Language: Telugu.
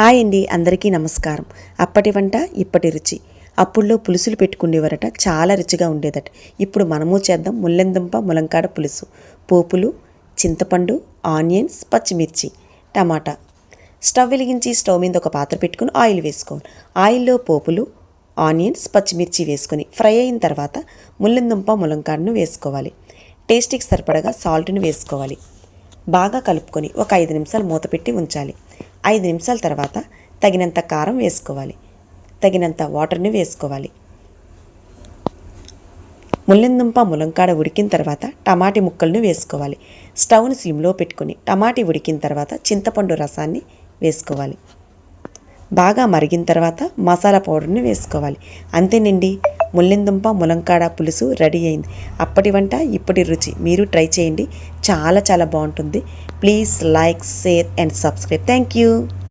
హాయ్ అండి అందరికీ నమస్కారం. అప్పటి వంట ఇప్పటి రుచి. అప్పుల్లో పులుసులు పెట్టుకునేవారట చాలా రుచిగా ఉండేదట. ఇప్పుడు మనము చేద్దాం ముల్లెందుంప ములంకాడ పులుసు. పోపులు చింతపండు ఆనియన్స్ పచ్చిమిర్చి టమాటా. స్టవ్ వెలిగించి స్టవ్ మీద ఒక పాత్ర పెట్టుకుని ఆయిల్ వేసుకోవాలి. ఆయిల్లో పోపులు ఆనియన్స్ పచ్చిమిర్చి వేసుకొని ఫ్రై అయిన తర్వాత ముల్లెందుంప ములంకాడను వేసుకోవాలి. టేస్టీకి సరిపడగా సాల్ట్ని వేసుకోవాలి. బాగా కలుపుకొని ఒక ఐదు నిమిషాలు మూత పెట్టి ఉంచాలి. ఐదు నిమిషాల తర్వాత తగినంత కారం వేసుకోవాలి. తగినంత వాటర్ని వేసుకోవాలి. ముల్లెందుంప ములంకాడ ఉడికిన తర్వాత టమాటీ ముక్కలను వేసుకోవాలి. స్టవ్ను సిమ్లో పెట్టుకొని టమాటీ ఉడికిన తర్వాత చింతపండు రసాన్ని వేసుకోవాలి. బాగా మరిగిన తర్వాత మసాలా పౌడర్ని వేసుకోవాలి. అంతేనండి? ముల్లిందుంప ములంకాడ పులుసు రెడీ అయింది. అప్పటి వంట ఇప్పటి రుచి. మీరు ట్రై చేయండి. చాలా చాలా బాగుంటుంది. Please like share and subscribe. Thank you.